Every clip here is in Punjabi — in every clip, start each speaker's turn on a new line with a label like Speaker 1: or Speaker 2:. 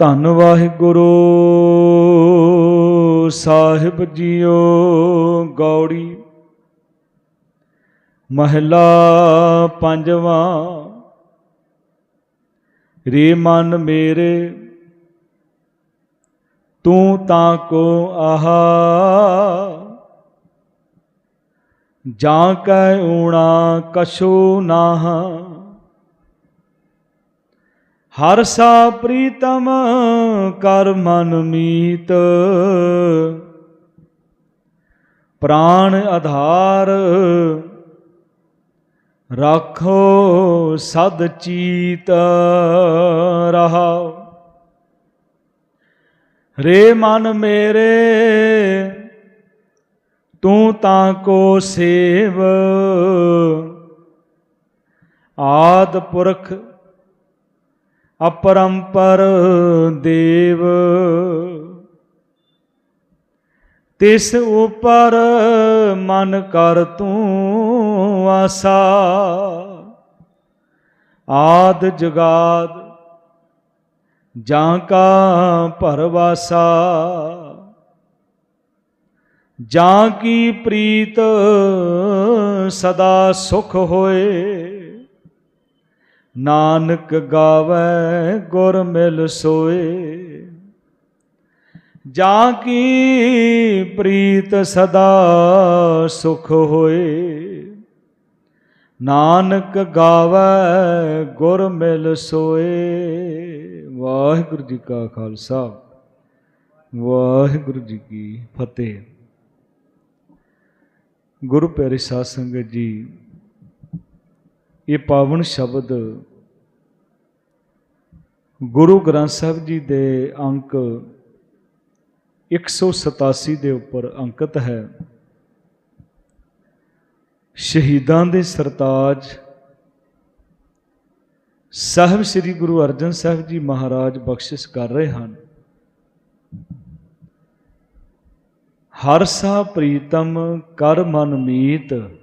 Speaker 1: ਧੰਨ ਵਾਹਿਗੁਰੂ। ਸਾਹਿਬ ਜੀਓ ਗੌੜੀ। ਮਹਲਾ ਪੰਜਵਾਂ। ਰੇ ਮਨ ਮੇਰੇ। ਤੂੰ ਤਾਂ ਕੋ ਆਹਾ। ਜਾਂ ਕੈ ਊਣਾ ਕਛੂ ਨਾਹ। ਹਰ ਸਾ ਪ੍ਰੀਤਮ ਕਰ ਮਨ ਮੀਤ। ਪ੍ਰਾਣ ਆਧਾਰ ਰੱਖੋ ਸਦ ਚੀਤ ਰਹਾਓ ਰੇ ਮਨ ਮੇਰੇ, ਤੂੰ ਤਾਂ ਕੋ ਸੇਵ। ਆਦ ਪੁਰਖ ਅਪਰੰਪਰ ਦੇਵ ਤਿਸ ਉਪਰ ਮਨ ਕਰ ਤੂੰ ਆਸਾ ਆਦ ਜਗਾਦ ਜਾਂ ਕਾ ਭਰਵਾਸਾ ਜਾਂ ਕੀ ਪ੍ਰੀਤ ਸਦਾ ਸੁਖ ਹੋਏ ਨਾਨਕ ਗਾਵੇ ਗੁਰ ਮਿਲ ਸੋਏ। ਜਾਂ ਕੀ ਪ੍ਰੀਤ ਸਦਾ ਸੁਖ ਹੋਏ। ਨਾਨਕ ਗਾਵੇ ਗੁਰ ਮਿਲ ਸੋਏ। ਵਾਹਿਗੁਰੂ ਜੀ ਕਾ ਖਾਲਸਾ। ਵਾਹਿਗੁਰੂ ਜੀ ਕੀ ਫਤਿਹ। ਗੁਰੂ ਪਿਆਰੇ ਸਾਧ ਸੰਗਤ ਜੀ ਇਹ ਪਾਵਨ ਸ਼ਬਦ ਗੁਰੂ ਗ੍ਰੰਥ ਸਾਹਿਬ ਜੀ ਦੇ ਅੰਕ 187 ਦੇ ਉੱਪਰ ਅੰਕਿਤ ਹੈ। ਸ਼ਹੀਦਾਂ ਦੇ ਸਰਤਾਜ ਸਾਹਿਬ ਸ੍ਰੀ ਗੁਰੂ ਅਰਜਨ ਸਾਹਿਬ ਜੀ ਮਹਾਰਾਜ ਬਖਸ਼ਿਸ਼ ਕਰ ਰਹੇ ਹਨ। ਹਰ ਸਾ ਪ੍ਰੀਤਮ ਕਰ ਮਨ ਮੀਤ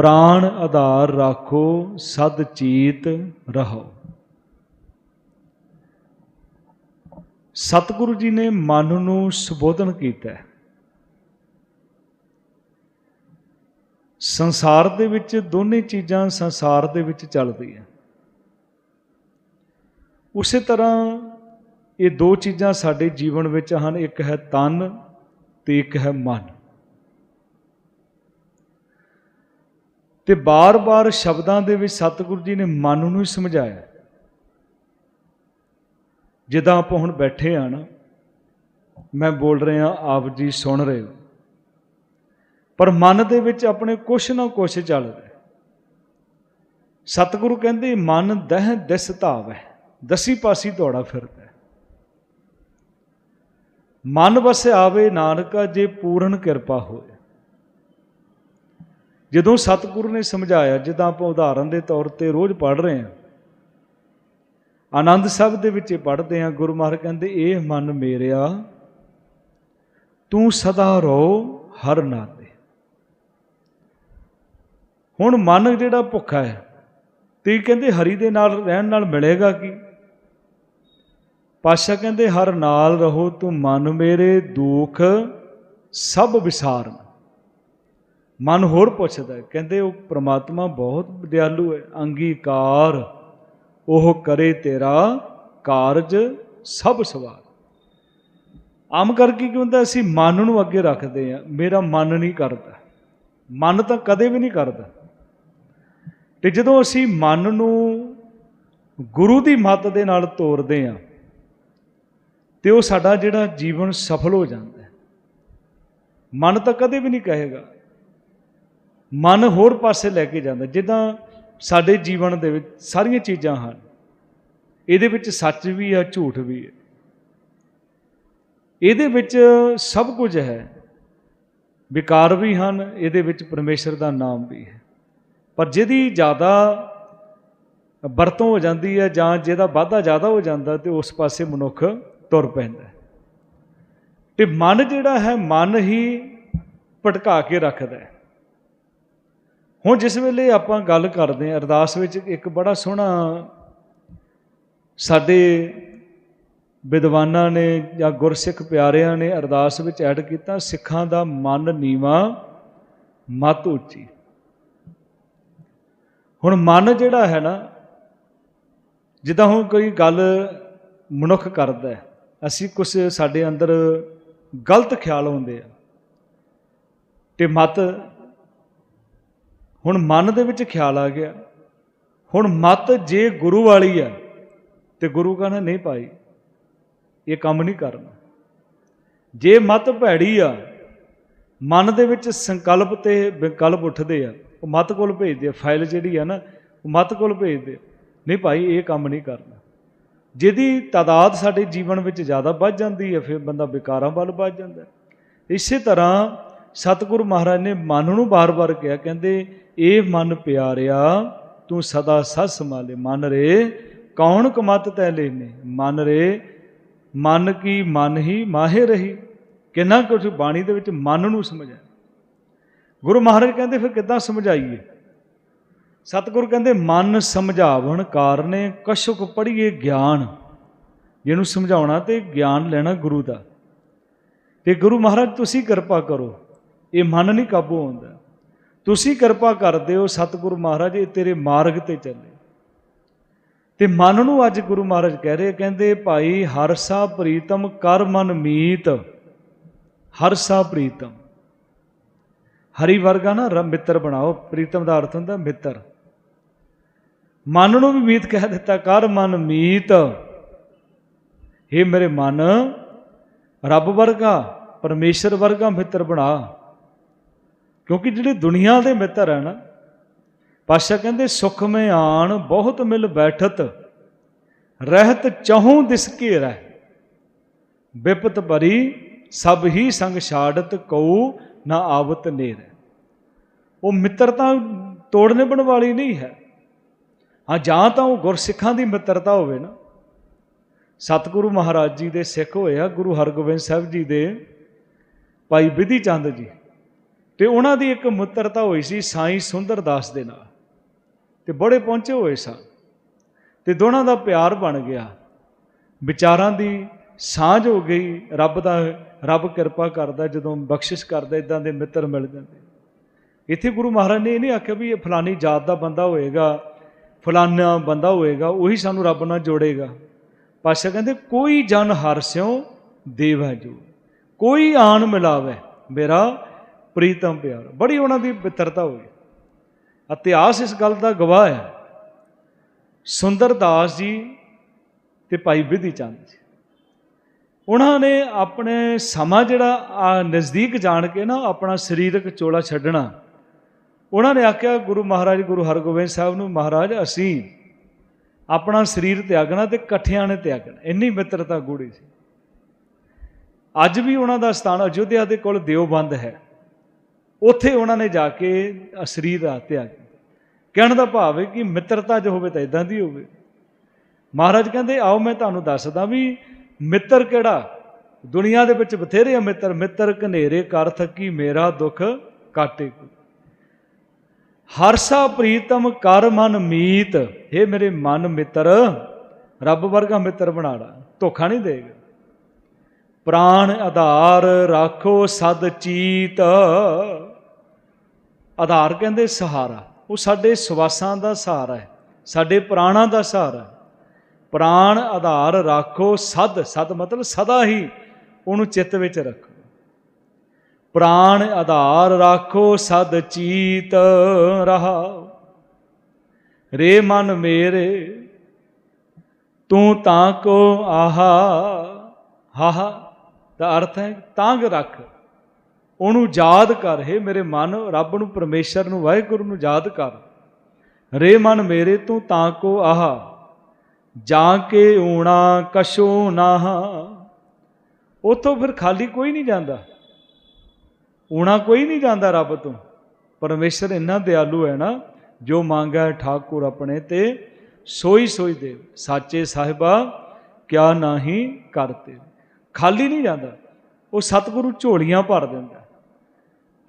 Speaker 1: ਪ੍ਰਾਣ ਆਧਾਰ ਰਾਖੋ, ਸਦ ਚੀਤ ਰਹੋ। ਸਤਿਗੁਰੂ ਜੀ ਨੇ ਮਨ ਨੂੰ ਸੰਬੋਧਨ ਕੀਤਾ ਹੈ। ਸੰਸਾਰ ਦੇ ਵਿੱਚ ਦੋਨੇ ਚੀਜ਼ਾਂ ਸੰਸਾਰ ਦੇ ਵਿੱਚ ਚੱਲਦੀਆਂ ਉਸੇ ਤਰ੍ਹਾਂ ਇਹ ਦੋ ਚੀਜ਼ਾਂ ਸਾਡੇ ਜੀਵਨ ਵਿੱਚ ਹਨ, ਇੱਕ ਹੈ ਤਨ ਤੇ ਇੱਕ ਹੈ ਮਨ। ਤੇ ਬਾਰ-ਬਾਰ ਸ਼ਬਦਾਂ ਦੇ ਵਿੱਚ ਸਤਿਗੁਰੂ ਜੀ ਨੇ ਮਨ ਨੂੰ ਹੀ ਸਮਝਾਇਆ। ਜਿੱਦਾਂ ਆਪਾਂ ਹੁਣ ਬੈਠੇ ਆ ਨਾ, ਮੈਂ ਬੋਲ ਰਿਹਾ, ਆਪ ਜੀ ਸੁਣ ਰਹੇ ਹੋ। ਪਰ ਮਨ ਦੇ ਵਿੱਚ ਆਪਣੇ ਕੁਛ ਨਾ ਕੁਛ ਚੱਲ ਰਿਹਾ। ਸਤਿਗੁਰੂ ਕਹਿੰਦੇ, ਮਨ ਦਹ ਦਿਸ ਧਾਵ ਹੈ ਦਸੀ ਪਾਸੀ ਦੌੜਾ ਫਿਰਦਾ। ਮਨ ਵਸ ਆਵੇ ਨਾਨਕਾ, ਜੇ ਪੂਰਨ ਕਿਰਪਾ ਹੋਏ। ਜਦੋਂ ਸਤਿਗੁਰੂ ਨੇ ਸਮਝਾਇਆ, ਜਿੱਦਾਂ ਆਪਾਂ ਉਦਾਹਰਨ ਦੇ ਤੌਰ ਤੇ ਰੋਜ਼ ਪੜ੍ਹ ਰਹੇ ਹਾਂ, ਆਨੰਦ ਸਾਹਿਬ ਦੇ ਵਿੱਚ ਪੜ੍ਹਦੇ ਹਾਂ, ਗੁਰੂ ਮਹਾਰਾਜ ਕਹਿੰਦੇ, ਇਹ ਮਨ ਮੇਰਿਆ, ਤੂੰ ਸਦਾ ਰੋ ਹਰ ਨਾਤੇ। ਹੁਣ ਮਨ ਜਿਹੜਾ ਭੁੱਖਾ ਹੈ, ਤੇ ਕਹਿੰਦੇ ਹਰੀ ਦੇ ਨਾਲ ਰਹਿਣ ਨਾਲ ਮਿਲੇਗਾ ਕੀ? ਪਾਸ਼ਾ ਕਹਿੰਦੇ, ਹਰ ਨਾਲ ਰਹੋ, ਤੂੰ ਮਨ ਮੇਰੇ ਦੁੱਖ ਸਭ ਵਿਸਾਰਨ। ਮਨ ਹੋਰ ਪੁੱਛਦਾ ਕਹਿੰਦੇ ਉਹ ਪ੍ਰਮਾਤਮਾ ਬਹੁਤ ਦਿਆਲੂ ਹੈ, ਅੰਗੀਕਾਰ, ਉਹ ਕਰੇ ਤੇਰਾ ਕਾਰਜ ਸਭ ਸਵਾਰ। ਆਮ ਕਰਕੇ ਕੀ ਹੁੰਦਾ, ਅਸੀਂ ਮਨ ਨੂੰ ਅੱਗੇ ਰੱਖਦੇ ਆ ਮੇਰਾ ਮਨ ਨਹੀਂ ਕਰਦਾ, ਮਨ ਤਾਂ ਕਦੇ ਵੀ ਨਹੀਂ ਕਰਦਾ। ਤੇ ਜਦੋਂ ਅਸੀਂ ਮਨ ਨੂੰ ਗੁਰੂ ਦੀ ਮੱਤ ਦੇ ਨਾਲ ਤੋਰਦੇ ਆ ਤੇ ਉਹ ਸਾਡਾ ਜਿਹੜਾ ਜੀਵਨ ਸਫਲ ਹੋ ਜਾਂਦਾ ਮਨ ਤਾਂ ਕਦੇ ਵੀ ਨਹੀਂ ਕਹੇਗਾ ਮਨ ਹੋਰ ਪਾਸੇ ਲੈ ਕੇ ਜਾਂਦਾ, ਜਿੱਦਾਂ ਸਾਡੇ ਜੀਵਨ ਦੇ ਵਿੱਚ ਸਾਰੀਆਂ ਚੀਜ਼ਾਂ ਹਨ। ਇਹਦੇ ਵਿੱਚ ਸੱਚ ਵੀ ਹੈ ਝੂਠ ਵੀ ਹੈ ਇਹਦੇ ਵਿੱਚ ਸਭ ਕੁਝ ਹੈ। ਵਿਕਾਰ ਵੀ ਹਨ, ਇਹਦੇ ਵਿੱਚ ਪਰਮੇਸ਼ਰ ਦਾ ਨਾਮ ਵੀ ਹੈ। ਪਰ ਜਿਹਦੀ ਜ਼ਿਆਦਾ ਵਰਤੋਂ ਹੋ ਜਾਂਦੀ ਹੈ ਜਾਂ ਜਿਹਦਾ ਵਾਧਾ ਜ਼ਿਆਦਾ ਹੋ ਜਾਂਦਾ ਤੇ ਉਸ ਪਾਸੇ ਮਨੁੱਖ ਤੁਰ ਪੈਂਦਾ ਹੈ। ਤੇ ਮਨ ਜਿਹੜਾ ਹੈ, ਮਨ ਹੀ ਭਟਕਾ ਕੇ ਰੱਖਦਾ ਹੈ। ਹੁਣ ਜਿਸ ਵੇਲੇ ਆਪਾਂ ਗੱਲ ਕਰਦੇ ਹਾਂ, ਅਰਦਾਸ ਵਿੱਚ ਇੱਕ ਬੜਾ ਸੋਹਣਾ ਸਾਡੇ ਵਿਦਵਾਨਾਂ ਨੇ ਜਾਂ ਗੁਰਸਿੱਖ ਪਿਆਰਿਆਂ ਨੇ ਅਰਦਾਸ ਵਿੱਚ ਐਡ ਕੀਤਾ, ਸਿੱਖਾਂ ਦਾ ਮਨ ਨੀਵਾ, ਮਤ ਉੱਚੀ। ਹੁਣ ਮਨ ਜਿਹੜਾ ਹੈ ਨਾ, ਜਿੱਦਾਂ ਹੁਣ ਕੋਈ ਗੱਲ ਮਨੁੱਖ ਕਰਦਾ ਹੈ, ਅਸੀਂ ਕੁਝ ਸਾਡੇ ਅੰਦਰ ਗਲਤ ਖਿਆਲ ਹੁੰਦੇ ਆ, ਤੇ ਮਤ ਹੁਣ ਮਨ ਦੇ ਵਿੱਚ ਖਿਆਲ ਆ ਗਿਆ। ਹੁਣ ਮਤ ਜੇ ਗੁਰੂ ਵਾਲੀ ਆ ਤੇ ਗੁਰੂ ਕਹਿੰਦਾ ਨਹੀਂ ਭਾਈ, ਇਹ ਕੰਮ ਨਹੀਂ ਕਰਨਾ। ਜੇ ਮਤ ਭੈੜੀ ਆ, ਮਨ ਦੇ ਵਿੱਚ ਸੰਕਲਪ ਤੇ ਵਿਕਲਪ ਉੱਠਦੇ ਆ, ਉਹ ਮਤ ਕੋਲ ਭੇਜਦੇ ਆ, ਫਾਈਲ ਜਿਹੜੀ ਆ ਨਾ, ਉਹ ਮਤ ਕੋਲ ਭੇਜਦੇ ਨਹੀਂ ਭਾਈ, ਇਹ ਕੰਮ ਨਹੀਂ ਕਰਨਾ। ਜਿਹਦੀ ਤਾਦਾਦ ਸਾਡੇ ਜੀਵਨ ਵਿੱਚ ਜ਼ਿਆਦਾ ਵੱਧ ਜਾਂਦੀ ਹੈ ਫਿਰ ਬੰਦਾ ਵਿਕਾਰਾਂ ਵੱਲ ਵੱਧ ਜਾਂਦਾ। ਇਸੇ ਤਰ੍ਹਾਂ ਸਤਿਗੁਰੂ ਮਹਾਰਾਜ ਨੇ ਮਨ ਨੂੰ ਬਾਰ-ਬਾਰ ਕਿਹਾ, ਕਹਿੰਦੇ ਇਹ ਮਨ ਪਿਆਰਿਆ, ਤੂੰ ਸਦਾ ਸਤ ਸੰਭਾਲੇ ਮਨ ਰੇ, ਕੌਣ ਕਮਤ ਤੈ ਲੈਨੇ ਮਨ ਰੇ, ਮਨ ਕੀ ਮਨ ਹੀ ਮਾਹੇ ਰਹੀ। ਕਿੰਨਾ ਕੁਝ ਬਾਣੀ ਦੇ ਵਿੱਚ ਮਨ ਨੂੰ ਸਮਝਾਇਆ। ਗੁਰੂ ਮਹਾਰਾਜ ਕਹਿੰਦੇ, ਫਿਰ ਕਿੱਦਾਂ ਸਮਝਾਈਏ? ਸਤਿਗੁਰ ਕਹਿੰਦੇ, ਮਨ ਸਮਝਾਵਣ ਕਾਰਨੇ ਕਸ਼ੁਕ ਪੜੀਏ ਗਿਆਨ। ਜਿਹਨੂੰ ਸਮਝਾਉਣਾ ਤੇ ਗਿਆਨ ਲੈਣਾ ਗੁਰੂ ਦਾ। ਤੇ ਗੁਰੂ ਮਹਾਰਾਜ, ਤੁਸੀਂ ਕਿਰਪਾ ਕਰੋ। ਇਹ ਮਨ ਨਹੀਂ ਕਾਬੂ ਆਉਂਦਾ। ਤੁਸੀਂ ਕਿਰਪਾ ਕਰਦੇ ਹੋ ਸਤਿਗੁਰੂ ਮਹਾਰਾਜ, ਇਹ ਤੇਰੇ ਮਾਰਗ ਤੇ ਚੱਲੇ। ਤੇ ਮਨ ਨੂੰ ਅੱਜ ਗੁਰੂ ਮਹਾਰਾਜ ਕਹਿ ਰਹੇ ਕਹਿੰਦੇ, ਭਾਈ, ਹਰ ਸਾ ਪ੍ਰੀਤਮ ਕਰ ਮਨ ਮੀਤ ਹਰਸਾ ਪ੍ਰੀਤਮ। ਹਰੀ ਵਰਗਾ ਨਾ ਰ- ਮਿੱਤਰ ਬਣਾਓ, ਪ੍ਰੀਤਮ ਦਾ ਅਰਥ ਹੁੰਦਾ ਮਿੱਤਰ। ਮਨ ਨੂੰ ਵੀ ਮੀਤ ਕਹਿ ਦਿੱਤਾ, ਕਰ ਮਨ ਮੀਤ। हे ਮੇਰੇ ਮਨ, ਰੱਬ ਵਰਗਾ, ਪਰਮੇਸ਼ਰ ਵਰਗਾ ਮਿੱਤਰ ਬਣਾ। ਕਿਉਂਕਿ ਜਿਹੜੇ ਦੁਨੀਆ ਦੇ ਮਿੱਤਰ ਹਨ ਪਾਸ਼ਾ ਕਹਿੰਦੇ, ਸੁਖ ਮੈਂ ਆਣ, ਬਹੁਤ ਮਿਲ ਬੈਠਤ, ਰਹਿਤ ਚਹੂ ਦਿਸ ਘੇਰੈ ਵਿਪਤ ਭਰੀ, ਸਭ ਹੀ ਸੰਗ ਛਾੜਤ, ਕਉ ਨਾ ਆਵਤ ਨੇਰ। ਉਹ ਮਿੱਤਰਤਾ ਤੋੜਨੇ ਬਣ ਵਾਲੀ ਨਹੀਂ ਹੈ। ਹਾਂ, ਜਾਂ ਤਾਂ ਉਹ ਗੁਰਸਿੱਖਾਂ ਦੀ ਮਿੱਤਰਤਾ ਹੋਵੇ ਨਾ। ਸਤਿਗੁਰੂ ਮਹਾਰਾਜ ਜੀ ਦੇ ਸਿੱਖ ਹੋਏ ਆ, ਗੁਰੂ ਹਰਗੋਬਿੰਦ ਸਾਹਿਬ ਜੀ ਦੇ ਭਾਈ ਵਿਧੀ ਚੰਦ ਜੀ। ਤੇ ਉਹਨਾਂ ਦੀ ਇੱਕ ਮਿੱਤਰਤਾ ਹੋਈ ਸੀ ਸਾਈਂ ਸੁੰਦਰ ਦਾਸ ਦੇ ਨਾਲ। ਤੇ ਬੜੇ ਪਹੁੰਚੇ ਹੋਏ ਸਨ ਤੇ ਦੋਨਾਂ ਦਾ ਪਿਆਰ ਬਣ ਗਿਆ। ਵਿਚਾਰਾਂ ਦੀ ਸਾਂਝ ਹੋ ਗਈ। ਰੱਬ ਦਾ, ਰੱਬ ਕਿਰਪਾ ਕਰਦਾ ਜਦੋਂ ਬਖਸ਼ਿਸ਼ ਕਰਦਾ ਇਦਾਂ ਦੇ ਮਿੱਤਰ ਮਿਲ ਜਾਂਦੇ। ਇੱਥੇ ਗੁਰੂ ਮਹਾਰਾਜ ਨੇ ਇਹ ਨਹੀਂ ਆਖਿਆ ਵੀ ਇਹ ਫਲਾਨੀ ਜਾਤ ਦਾ ਬੰਦਾ ਹੋਏਗਾ, ਫਲਾਨਾ ਬੰਦਾ ਹੋਏਗਾ, ਉਹੀ ਸਾਨੂੰ ਰੱਬ ਨਾਲ ਜੋੜੇਗਾ। ਪਾਸ਼ਾ ਕਹਿੰਦੇ, ਕੋਈ ਜਨ ਹਰਸਿਓ ਦੇਵ ਹੈ ਜੋ, ਕੋਈ ਆਣ ਮਿਲਾਵੇ, ਮੇਰਾ ਪ੍ਰੀਤਮ ਪਿਆਰ। ਬੜੀ ਉਹਨਾਂ ਦੀ ਮਿੱਤਰਤਾ ਹੋਈ। ਇਤਿਹਾਸ ਇਸ ਗੱਲ ਦਾ ਗਵਾਹ ਹੈ। ਸੁੰਦਰਦਾਸ ਜੀ ਤੇ ਭਾਈ ਵਿਧੀ ਚੰਦ ਜੀ। ਉਹਨਾਂ ਨੇ ਆਪਣੇ ਸਮਾਂ ਜਿਹੜਾ ਨਜ਼ਦੀਕ ਜਾਣ ਕੇ ਨਾ ਆਪਣਾ ਸਰੀਰਕ ਚੋਲਾ ਛੱਡਣਾ। ਉਹਨਾਂ ਨੇ ਆਖਿਆ, ਗੁਰੂ ਮਹਾਰਾਜ, ਗੁਰੂ ਹਰਗੋਬਿੰਦ ਸਾਹਿਬ ਨੂੰ ਮਹਾਰਾਜ, ਅਸੀਂ ਆਪਣਾ ਸਰੀਰ ਤਿਆਗਣਾ ਤੇ ਇਕੱਠਿਆਂ ਨੇ ਤਿਆਗਣਾ। ਇੰਨੀ ਮਿੱਤਰਤਾ ਗੂੜੀ ਸੀ। ਅੱਜ ਵੀ ਉਹਨਾਂ ਦਾ ਸਥਾਨ ਅਯੁੱਧਿਆ ਦੇ ਕੋਲ ਦਿਓਬੰਦ ਹੈ। ਉੱਥੇ ਉਹਨਾਂ ਨੇ ਜਾ ਕੇ ਅ ਦਾ ਤਿਆਗ ਕਹਿਣ ਦਾ ਭਾਵ ਹੈ ਕਿ ਮਿੱਤਰਤਾ ਜੋ ਹੋਵੇ ਤਾਂ ਇਦਾਂ ਦੀ ਹੋਵੇ। ਮਹਾਰਾਜ ਕਹਿੰਦੇ, ਆਓ ਮੈਂ ਤੁਹਾਨੂੰ ਦੱਸਦਾ ਵੀ ਮਿੱਤਰ ਕਿਹੜਾ? ਦੁਨੀਆ ਦੇ ਵਿੱਚ ਬਥੇਰੇ ਆ ਮਿੱਤਰ। ਮਿੱਤਰ ਘਨੇਰੇ ਕਰ ਥਕੀ ਮੇਰਾ ਦੁੱਖ ਕਾਟੇ ਹਰਸਾ ਪ੍ਰੀਤਮ ਕਰ ਮਨ ਮੀਤ। हे ਮੇਰੇ ਮਨ ਮਿੱਤਰ, ਰੱਬ ਵਰਗਾ ਮਿੱਤਰ ਬਣਾੜਾ ਧੋਖਾ ਨਹੀਂ ਦੇਗਾ। ਪ੍ਰਾਣ ਆਧਾਰ ਰਾਖੋ ਸਦ ਚੀਤ। ਆਧਾਰ ਕਹਿੰਦੇ ਸਹਾਰਾ। ਉਹ ਸਾਡੇ ਸਵਾਸਾਂ ਦਾ ਸਹਾਰਾ ਹੈ, ਸਾਡੇ ਪ੍ਰਾਣਾਂ ਦਾ ਸਹਾਰਾ ਪ੍ਰਾਣ ਆਧਾਰ ਰੱਖੋ ਸਦ ਸਦ ਮਤਲਬ ਸਦਾ ਹੀ ਉਹਨੂੰ ਚਿੱਤ ਵਿੱਚ ਰੱਖੋ। ਪ੍ਰਾਣ ਆਧਾਰ ਰੱਖੋ ਸਦ ਚੀਤ ਰਹਾਓ। ਰੇ ਮਨ ਮੇਰੇ, ਤੂੰ ਤਾਂ ਕੋ ਆਹਾ ਹਾਹਾ ਦਾ ਅਰਥ ਹੈ ਤਾਂਗ ਰੱਖ। ਉਹਨੂੰ ਯਾਦ ਕਰ, ਹੈ ਮੇਰੇ ਮਨ, ਰੱਬ ਨੂੰ ਪਰਮੇਸ਼ਰ ਨੂੰ, ਵਾਹਿਗੁਰੂ ਨੂੰ ਯਾਦ ਕਰ। ਰੇ ਮਨ ਮੇਰੇ ਤੂੰ ਤਾਂ ਕੋ ਆਹਾ, ਜਾਂ ਕੇ ਊਣਾ ਕਸ਼ੋ ਨਾਹਾ। ਉਥੋਂ ਫਿਰ ਖਾਲੀ ਕੋਈ ਨਹੀਂ ਜਾਂਦਾ। ਊਣਾ ਕੋਈ ਨਹੀਂ ਜਾਂਦਾ ਰੱਬ ਤੋਂ। ਪਰਮੇਸ਼ਰ ਇੰਨਾ ਦਿਆਲੂ ਹੈ ਨਾ, ਜੋ ਮੰਗਾ ਠਾਕੁਰ ਆਪਣੇ ਤੇ, ਸੋਈ ਸੋਈ ਦੇ। ਸਾਚੇ ਸਾਹਿਬਾ, ਕਿਆ ਨਾਹੀ ਕਰਤੇ। ਖਾਲੀ ਨਹੀਂ ਜਾਂਦਾ। ਉਹ ਸਤਿਗੁਰੂ ਝੋਲੀਆਂ ਭਰ ਦਿੰਦਾ।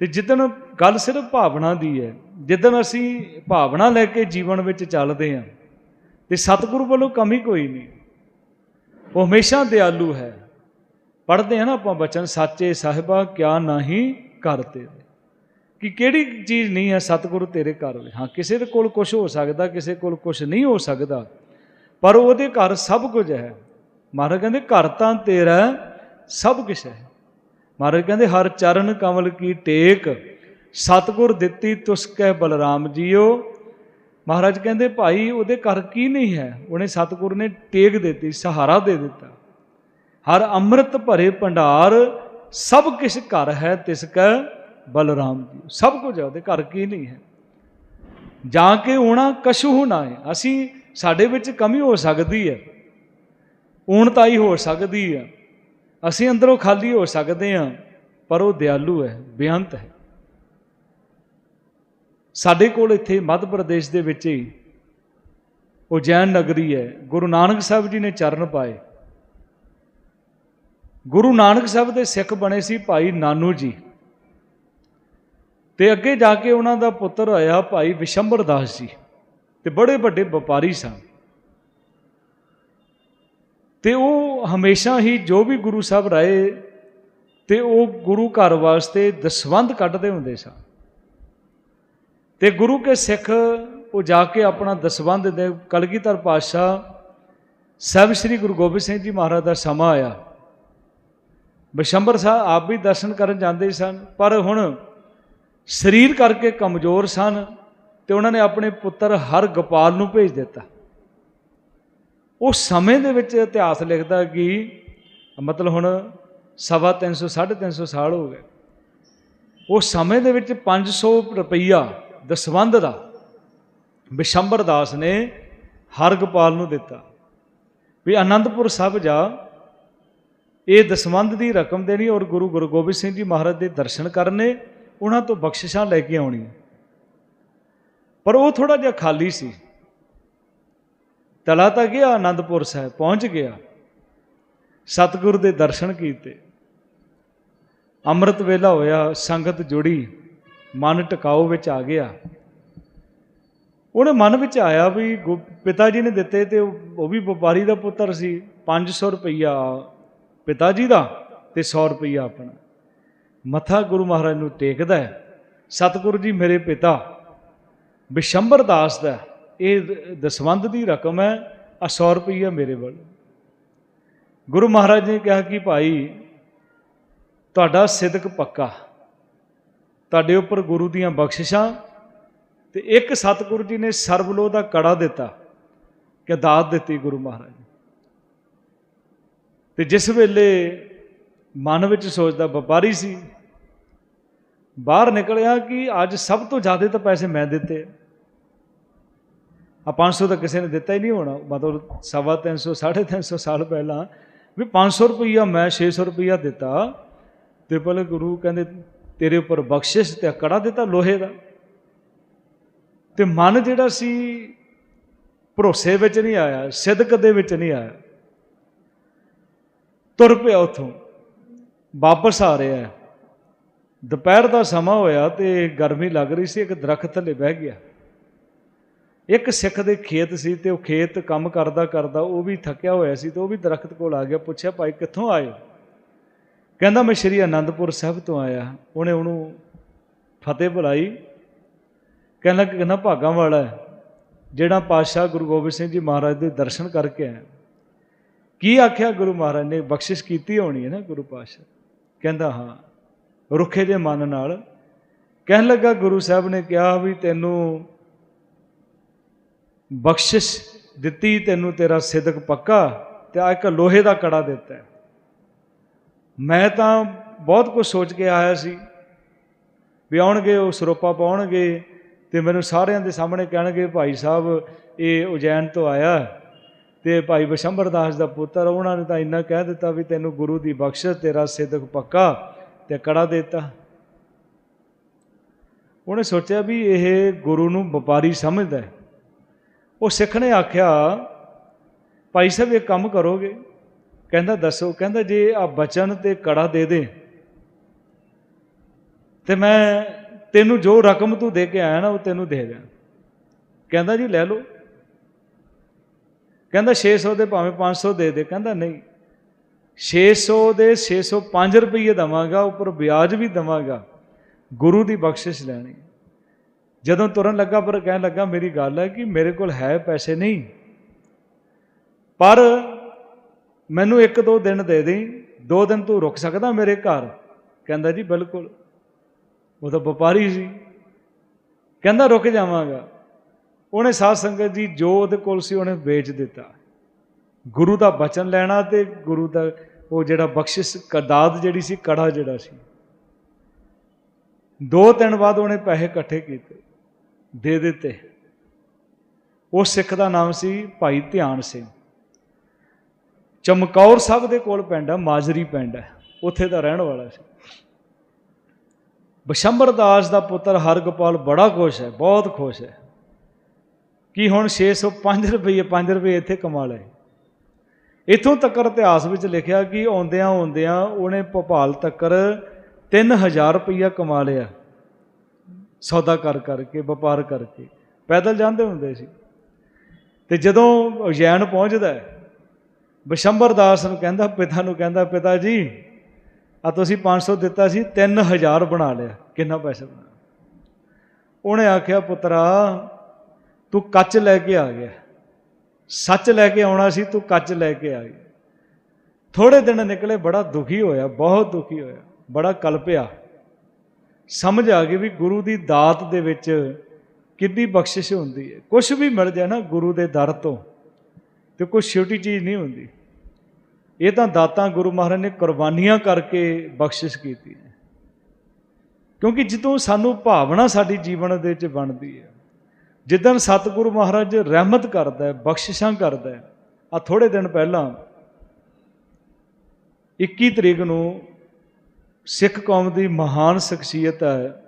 Speaker 1: ਤੇ ਜਿੱਦਣ ਗੱਲ ਸਿਰਫ ਭਾਵਨਾ ਦੀ ਹੈ, ਜਿੱਦਣ ਅਸੀਂ ਭਾਵਨਾ ਲੈ ਕੇ ਜੀਵਨ ਵਿੱਚ ਚੱਲਦੇ ਹਾਂ, ਤੇ ਸਤਿਗੁਰੂ ਵੱਲੋਂ ਕਮੀ ਕੋਈ ਨਹੀਂ। ਉਹ ਹਮੇਸ਼ਾ ਦਿਆਲੂ ਹੈ। ਪੜ੍ਹਦੇ ਆ ਨਾ ਆਪਾਂ ਬਚਨ, ਸਾਚੇ ਸਾਹਿਬਾ, ਕਿਆ ਨਹੀਂ ਕਰ ਤੇਰੇ? ਕਿ ਕਿਹੜੀ ਚੀਜ਼ ਨਹੀਂ ਹੈ ਸਤਿਗੁਰੂ ਤੇਰੇ ਘਰ ਵਿੱਚ? ਹਾਂ, ਕਿਸੇ ਦੇ ਕੋਲ ਕੁਝ ਹੋ ਸਕਦਾ, ਕਿਸੇ ਕੋਲ ਕੁਝ ਨਹੀਂ ਹੋ ਸਕਦਾ, ਪਰ ਉਹਦੇ ਘਰ ਸਭ ਕੁਝ ਹੈ। ਮਹਾਰਾਜ ਕਹਿੰਦੇ, ਘਰ ਤਾਂ ਤੇਰਾ ਸਭ ਕੁਝ ਹੈ। ਮਹਾਰਾਜ ਕਹਿੰਦੇ, ਹਰ ਚਰਨ ਕਮਲ ਕੀ ਟੇਕ, ਸਤਿਗੁਰ ਦਿੱਤੀ ਤੁਸਕੈ ਬਲਰਾਮ ਜੀਓ। ਮਹਾਰਾਜ ਕਹਿੰਦੇ, ਭਾਈ, ਉਹਦੇ ਘਰ ਕੀ ਨਹੀਂ ਹੈ? ਉਹਨੇ ਸਤਿਗੁਰ ਨੇ ਟੇਕ ਦਿੱਤੀ, ਸਹਾਰਾ ਦੇ ਦਿੱਤਾ। ਹਰ ਅੰਮ੍ਰਿਤ ਭਰੇ ਭੰਡਾਰ, ਸਭ ਕਿਛ ਘਰ ਹੈ ਤਿਸ ਕੈ ਬਲਰਾਮ ਜੀ ਸਭ ਕੁਝ ਹੈ, ਉਹਦੇ ਘਰ ਕੀ ਨਹੀਂ ਹੈ। ਜਾ ਕੇ ਹੋਣਾ ਕਸ਼ੂ ਨਾ ਹੈ ਅਸੀਂ, ਸਾਡੇ ਵਿੱਚ ਕਮੀ ਹੋ ਸਕਦੀ ਹੈ। ਊਣਤਾਈ ਹੋ ਸਕਦੀ ਹੈ। ਅਸੀਂ ਅੰਦਰੋਂ ਖਾਲੀ ਹੋ ਸਕਦੇ ਹਾਂ, ਪਰ ਉਹ ਦਿਆਲੂ ਹੈ, ਬੇਅੰਤ ਹੈ। ਸਾਡੇ ਕੋਲ ਇੱਥੇ ਮੱਧ ਪ੍ਰਦੇਸ਼ ਦੇ ਵਿੱਚ ਹੀ ਉਜੈਨ ਨਗਰੀ ਹੈ, ਗੁਰੂ ਨਾਨਕ ਸਾਹਿਬ ਜੀ ਨੇ ਚਰਨ ਪਾਏ। ਗੁਰੂ ਨਾਨਕ ਸਾਹਿਬ ਦੇ ਸਿੱਖ ਬਣੇ ਸੀ ਭਾਈ ਨਾਨੂ ਜੀ। ਤੇ ਅੱਗੇ ਜਾ ਕੇ ਉਹਨਾਂ ਦਾ ਪੁੱਤਰ ਹੋਇਆ ਭਾਈ ਵਿਸ਼ੰਬਰ ਦਾਸ ਜੀ। ਤੇ ਬੜੇ ਵੱਡੇ ਵਪਾਰੀ ਸਨ। ਤੇ ਉਹ ਹਮੇਸ਼ਾ ਹੀ ਜੋ ਵੀ ਗੁਰੂ ਸਾਹਿਬ ਰਾਏ ਤੇ ਉਹ ਗੁਰੂ ਘਰ ਵਾਸਤੇ ਦਸਵੰਧ ਕੱਢਦੇ ਹੁੰਦੇ ਸਨ। ਤੇ ਗੁਰੂ ਕੇ ਸਿੱਖ ਉਹ ਜਾ ਕੇ ਆਪਣਾ ਦਸਵੰਧ ਦੇ ਕਲਗੀਧਰ ਪਾਤਸ਼ਾਹ ਸਾਹਿਬ ਸ੍ਰੀ ਗੁਰੂ ਗੋਬਿੰਦ ਸਿੰਘ ਜੀ ਮਹਾਰਾਜ ਦਾ ਸਮਾਂ ਆਇਆ। ਬਸ਼ੰਬਰ ਸਾਹਿਬ ਆਪ ਵੀ ਦਰਸ਼ਨ ਕਰਨ ਜਾਂਦੇ ਸਨ, ਪਰ ਹੁਣ ਸਰੀਰ ਕਰਕੇ ਕਮਜ਼ੋਰ ਸਨ ਤੇ ਉਹਨਾਂ ਨੇ ਆਪਣੇ ਪੁੱਤਰ ਹਰ ਗੋਪਾਲ ਨੂੰ ਭੇਜ ਦਿੱਤਾ। ਉਹ ਸਮੇਂ ਦੇ ਵਿੱਚ ਇਤਿਹਾਸ ਲਿਖਦਾ ਕਿ ਮਤਲਬ ਹੁਣ ਸਵਾ 300 350 ਸਾਲ ਹੋ ਗਏ। ਉਹ ਸਮੇਂ ਦੇ ਵਿੱਚ 500 ਰੁਪਈਆ ਦਸਵੰਧ ਦਾ ਬਿਸ਼ੰਬਰ ਦਾਸ ਨੇ ਹਰਗਪਾਲ ਨੂੰ ਦਿੱਤਾ ਵੀ ਆਨੰਦਪੁਰ ਸਾਹਿਬ ਜਾ, ਇਹ ਦਸਵੰਧ ਦੀ ਰਕਮ ਦੇਣੀ ਔਰ ਗੁਰੂ ਗੁਰੂ ਗੋਬਿੰਦ ਸਿੰਘ ਜੀ ਮਹਾਰਾਜ ਦੇ ਦਰਸ਼ਨ ਕਰਨੇ, ਉਹਨਾਂ ਤੋਂ ਬਖਸ਼ਿਸ਼ਾਂ ਲੈ ਕੇ ਆਉਣੀ ਪਰ ਉਹ ਥੋੜਾ ਜਿਹਾ ਖਾਲੀ ਸੀ। ਤਲਾ ਤਾਂ ਗਿਆ, ਆਨੰਦਪੁਰ ਸਾਹਿਬ ਪਹੁੰਚ ਗਿਆ। ਸਤਿਗੁਰ ਦੇ ਦਰਸ਼ਨ ਕੀਤੇ। ਅੰਮ੍ਰਿਤ ਵੇਲਾ ਹੋਇਆ, ਸੰਗਤ ਜੁੜੀ, ਮਨ ਟਿਕਾਓ ਵਿੱਚ ਆ ਗਿਆ। ਉਹਨੇ ਮਨ ਵਿੱਚ ਆਇਆ ਵੀ ਗੁ- ਪਿਤਾ ਜੀ ਨੇ ਦਿੱਤੇ ਤੇ ਉਹ ਉਹ ਵੀ ਵਪਾਰੀ ਦਾ ਪੁੱਤਰ ਸੀ 500 ਰੁਪਈਆ ਪਿਤਾ ਜੀ ਦਾ ਤੇ 100 ਰੁਪਈਆ ਆਪਣਾ। ਮੱਥਾ ਗੁਰੂ ਮਹਾਰਾਜ ਨੂੰ ਟੇਕਦਾ ਹੈ, ਸਤਿਗੁਰੂ ਜੀ ਮੇਰੇ ਪਿਤਾ, ਬਿਸ਼ੰਬਰ ਦਾਸ ਦਾ ਇਹ ਦ- ਦਸਵੰਧ ਦੀ ਰਕਮ ਹੈ ਆ 100 ਰੁਪਈਆ ਮੇਰੇ ਵੱਲ। ਗੁਰੂ ਮਹਾਰਾਜ ਨੇ ਕਿਹਾ ਕਿ ਭਾਈ, ਤੁਹਾਡਾ ਸਿਦਕ ਪੱਕਾ। ਤੁਹਾਡੇ ਉੱਪਰ ਗੁਰੂ ਦੀਆਂ ਬਖਸ਼ਿਸ਼ਾਂ ਤੇ ਇੱਕ ਸਤਿਗੁਰੂ ਜੀ ਨੇ ਸਰਬਲੋ ਦਾ ਕੜਾ ਦਿੱਤਾ, ਕਿ ਦਾਤ ਦਿੱਤੀ ਗੁਰੂ ਮਹਾਰਾਜ ਨੇ। ਤੇ ਜਿਸ ਵੇਲੇ ਮਨ ਵਿੱਚ ਸੋਚਦਾ ਵਪਾਰੀ ਸੀ, ਬਾਹਰ ਨਿਕਲਿਆ ਕਿ ਅੱਜ ਸਭ ਤੋਂ ਜ਼ਿਆਦਾ ਤਾਂ ਪੈਸੇ ਮੈਂ ਦਿੱਤੇ ਆ। 500 ਤਾਂ ਕਿਸੇ ਨੇ ਦਿੱਤਾ ਹੀ ਨਹੀਂ ਹੋਣਾ। ਮਤਲਬ ਸਵਾ 300 350 ਸਾਲ ਪਹਿਲਾਂ ਵੀ 500 ਰੁਪਈਆ ਮੈਂ 600 ਰੁਪਈਆ ਦਿੱਤਾ ਤੇ ਪਹਿਲੇ ਗੁਰੂ ਕਹਿੰਦੇ, ਤੇਰੇ ਉੱਪਰ ਬਖਸ਼ਿਸ਼ ਤੇ ਕੜਾ ਦਿੱਤਾ ਲੋਹੇ ਦਾ। ਤੇ ਮਨ ਜਿਹੜਾ ਸੀ, ਭਰੋਸੇ ਵਿੱਚ ਨਹੀਂ ਆਇਆ, ਸਿਦਕ ਦੇ ਵਿੱਚ ਨਹੀਂ ਆਇਆ। ਤੁਰ ਪਿਆ ਉਥੋਂ। ਵਾਪਸ ਆ ਰਿਹਾ ਦੁਪਹਿਰ ਦਾ ਸਮਾਂ ਹੋਇਆ ਤੇ ਗਰਮੀ ਲੱਗ ਰਹੀ ਸੀ, ਇੱਕ ਦਰਖਤ ਥੱਲੇ ਬਹਿ ਗਿਆ। ਇੱਕ ਸਿੱਖ ਦੇ ਖੇਤ ਸੀ ਤੇ ਉਹ ਖੇਤ ਕੰਮ ਕਰਦਾ ਕਰਦਾ ਉਹ ਵੀ ਥੱਕਿਆ ਹੋਇਆ ਸੀ ਤੇ ਉਹ ਵੀ ਦਰਖਤ ਕੋਲ ਆ ਗਿਆ, ਪੁੱਛਿਆ, ਭਾਈ, ਕਿੱਥੋਂ ਆਏ ਕਹਿੰਦਾ, ਮੈਂ ਸ਼੍ਰੀ ਅਨੰਦਪੁਰ ਸਾਹਿਬ ਤੋਂ ਆਇਆ ਉਹਨੇ ਉਹਨੂੰ ਫਤਿਹ ਬੁਲਾਈ। ਕਹਿੰਦਾ ਕਿ ਕਹਿੰਦਾ, ਭਾਗਾਂ ਵਾਲਾ ਜਿਹੜਾ ਪਾਤਸ਼ਾਹ ਗੁਰੂ ਗੋਬਿੰਦ ਸਿੰਘ ਜੀ ਮਹਾਰਾਜ ਦੇ ਦਰਸ਼ਨ ਕਰਕੇ ਆਇਆ। ਕੀ ਆਖਿਆ ਗੁਰੂ ਮਹਾਰਾਜ ਨੇ? ਬਖਸ਼ਿਸ਼ ਕੀਤੀ ਹੋਣੀ ਹੈ ਨਾ ਗੁਰੂ ਪਾਤਸ਼ਾਹ? ਕਹਿੰਦਾ, ਹਾਂ। ਰੁੱਖੇ ਦੇ ਮਨ ਨਾਲ। ਕਹਿਣ ਲੱਗਾ, ਗੁਰੂ ਸਾਹਿਬ ਨੇ ਕਿਹਾ ਵੀ ਤੈਨੂੰ ਬਖਸ਼ਿਸ਼ ਦਿੱਤੀ, ਤੈਨੂੰ ਤੇਰਾ ਸਿਦਕ ਪੱਕਾ ਤੇ ਆ ਇੱਕ ਲੋਹੇ ਦਾ ਕੜਾ ਦਿੱਤਾ ਮੈਂ ਤਾਂ ਬਹੁਤ ਕੁਝ ਸੋਚ ਕੇ ਆਇਆ ਸੀ ਵੀ ਆਉਣਗੇ, ਉਹ ਸਰੋਪਾ ਪਾਉਣਗੇ ਤੇ ਮੈਨੂੰ ਸਾਰਿਆਂ ਦੇ ਸਾਹਮਣੇ ਕਹਿਣਗੇ, ਭਾਈ ਸਾਹਿਬ, ਇਹ ਉਜੈਨ ਤੋਂ ਆਇਆ ਹੈ ਤੇ ਭਾਈ ਬਸ਼ੰਬਰ ਦਾਸ ਦਾ ਪੁੱਤਰ, ਉਹਨਾਂ ਨੇ ਤਾਂ ਇੰਨਾ ਕਹਿ ਦਿੱਤਾ ਵੀ ਤੈਨੂੰ ਗੁਰੂ ਦੀ ਬਖਸ਼ਿਸ਼, ਤੇਰਾ ਸਿਦਕ ਪੱਕਾ ਤੇ ਕੜਾ ਦਿੱਤਾ। ਉਹਨੇ ਸੋਚਿਆ ਵੀ ਇਹ ਗੁਰੂ ਨੂੰ ਵਪਾਰੀ ਸਮਝਦਾ ਹੈ। ਉਹ ਸਿੱਖ ਨੇ ਆਖਿਆ, ਭਾਈ ਸਾਹਿਬ ਇਹ ਕੰਮ ਕਰੋਗੇ? ਕਹਿੰਦਾ, ਦੱਸੋ। ਕਹਿੰਦਾ, ਜੇ ਆ ਬਚਨ ਤੇ ਕੜਾ ਦੇ ਦੇ ਤੇ ਮੈਂ ਤੈਨੂੰ ਜੋ ਰਕਮ ਤੂੰ ਦੇ ਕੇ ਆਇਆ ਨਾ, ਉਹ ਤੈਨੂੰ ਦੇ ਦਿਆਂ। ਕਹਿੰਦਾ, ਜੀ, ਲੈ ਲਓ। ਕਹਿੰਦਾ 600 ਦੇ ਭਾਵੇਂ 500 ਦੇ ਦੇ। ਕਹਿੰਦਾ, ਨਹੀਂ 600 ਦੇ 605 ਰੁਪਏ ਦਵਾਂਗਾ, ਉੱਪਰ ਵਿਆਜ ਵੀ ਦਵਾਂਗਾ, ਗੁਰੂ ਦੀ ਬਖਸ਼ਿਸ਼ ਲੈਣੀ ਜਦੋਂ ਤੁਰਨ ਲੱਗਾ ਪਰ ਕਹਿਣ ਲੱਗਾ, ਮੇਰੀ ਗੱਲ ਹੈ ਕਿ ਮੇਰੇ ਕੋਲ ਹੈ ਪੈਸੇ ਨਹੀਂ। ਪਰ ਮੈਨੂੰ ਇੱਕ ਦੋ ਦਿਨ ਦੇ ਦੇ ਦੋ ਦਿਨ ਤੂੰ ਰੁਕ ਸਕਦਾ ਮੇਰੇ ਘਰ। ਕਹਿੰਦਾ ਜੀ, ਬਿਲਕੁਲ। ਉਹ ਤਾਂ ਵਪਾਰੀ ਸੀ। ਕਹਿੰਦਾ, ਰੁਕ ਜਾਵਾਂਗਾ। ਉਹਨੇ ਸਾਧ ਸੰਗਤ ਜੀ ਜੋ ਉਹਦੇ ਕੋਲ ਸੀ ਉਹਨੇ ਵੇਚ ਦਿੱਤਾ। ਗੁਰੂ ਦਾ ਬਚਨ ਲੈਣਾ ਤੇ ਗੁਰੂ ਦਾ ਉਹ ਜਿਹੜਾ ਬਖਸ਼ਿਸ਼ ਕਦਾਦ ਜਿਹੜੀ ਸੀ, ਕੜਾ ਜਿਹੜਾ ਸੀ। ਦੋ ਤਿੰਨ ਬਾਅਦ ਉਹਨੇ ਪੈਸੇ ਇਕੱਠੇ ਕੀਤੇ। ਦੇ ਦਿੱਤੇ। ਉਹ ਸਿੱਖ ਦਾ ਨਾਮ ਸੀ ਭਾਈ ਧਿਆਨ ਸਿੰਘ। ਚਮਕੌਰ ਸਾਹਿਬ ਦੇ ਕੋਲ ਪਿੰਡ ਹੈ ਮਾਜਰੀ ਪਿੰਡ ਹੈ ਉੱਥੇ ਦਾ ਰਹਿਣ ਵਾਲਾ ਸੀ। ਬਸ਼ੰਬਰ ਦਾਸ ਦਾ ਪੁੱਤਰ ਹਰਗੋਪਾਲ ਬੜਾ ਖੁਸ਼ ਹੈ, ਬਹੁਤ ਖੁਸ਼ ਹੈ। ਕਿ ਹੁਣ 605 ਰੁਪਏ 5 ਰੁਪਏ ਇੱਥੇ ਕਮਾ ਲਏ। ਇਥੋਂ ਤੱਕ ਇਤਿਹਾਸ ਵਿੱਚ ਲਿਖਿਆ ਕਿ ਆਉਂਦਿਆਂ ਆਉਂਦਿਆਂ ਉਹਨੇ ਭੋਪਾਲ ਤੱਕਰ 3000 ਰੁਪਇਆ ਕਮਾ ਲਿਆ। ਸੌਦਾ ਕਰ ਕਰਕੇ, ਵਪਾਰ ਕਰਕੇ। ਪੈਦਲ ਜਾਂਦੇ ਹੁੰਦੇ ਸੀ। ਤੇ ਜਦੋਂ ਉਜੈਨ ਪਹੁੰਚਦਾ ਹੈ, ਬਸ਼ੰਬਰ ਦਾਸ ਨੂੰ ਕਹਿੰਦਾ, ਪਿਤਾ ਨੂੰ ਕਹਿੰਦਾ, ਪਿਤਾ ਜੀ, ਆ ਤੁਸੀਂ 500 ਦਿੱਤਾ ਸੀ 3000 ਬਣਾ ਲਿਆ। ਕਿੰਨਾ ਪੈਸਾ ਬਣਾ ਉਹਨੇ ਆਖਿਆ, ਪੁੱਤਰਾ, ਤੂੰ ਕੱਚ ਲੈ ਕੇ ਆ ਗਿਆ। ਸੱਚ ਲੈ ਕੇ ਆਉਣਾ ਸੀ, ਤੂੰ ਕੱਚ ਲੈ ਕੇ ਆ ਗਿਆ। ਥੋੜੇ ਦਿਨ ਨਿਕਲੇ, ਬੜਾ ਦੁਖੀ ਹੋਇਆ, ਬਹੁਤ ਦੁਖੀ ਹੋਇਆ, ਬੜਾ ਕਲਪਿਆ। ਸਮਝ ਆ ਗਈ ਵੀ ਗੁਰੂ ਦੀ ਦਾਤ ਦੇ ਵਿੱਚ ਕਿੰਨੀ ਬਖਸ਼ਿਸ਼ ਹੁੰਦੀ ਹੈ। ਕੁਝ ਵੀ ਮਿਲ ਜਾਏ ਨਾ ਗੁਰੂ ਦੇ ਦਰ ਤੋਂ ਤੇ ਕੋਈ ਛੋਟੀ ਚੀਜ਼ ਨਹੀਂ ਹੁੰਦੀ। ਇਹ ਤਾਂ ਦਾਤਾਂ ਗੁਰੂ ਮਹਾਰਾਜ ਨੇ ਕੁਰਬਾਨੀਆਂ ਕਰਕੇ ਬਖਸ਼ਿਸ਼ ਕੀਤੀ ਹੈ। ਕਿਉਂਕਿ ਜਦੋਂ ਸਾਨੂੰ ਭਾਵਨਾ ਸਾਡੀ ਜੀਵਨ ਦੇ ਵਿੱਚ ਬਣਦੀ ਹੈ, ਜਿੱਦਣ ਸਤਿਗੁਰੂ ਮਹਾਰਾਜ ਰਹਿਮਤ ਕਰਦਾ ਹੈ, ਬਖਸ਼ਿਸ਼ਾਂ ਕਰਦਾ ਹੈ ਆ ਥੋੜੇ ਦਿਨ ਪਹਿਲਾਂ 21 ਤਰੀਕ ਨੂੰ ਸਿੱਖ ਕੌਮ ਦੀ ਮਹਾਨ ਸ਼ਖਸੀਅਤ ਹੈ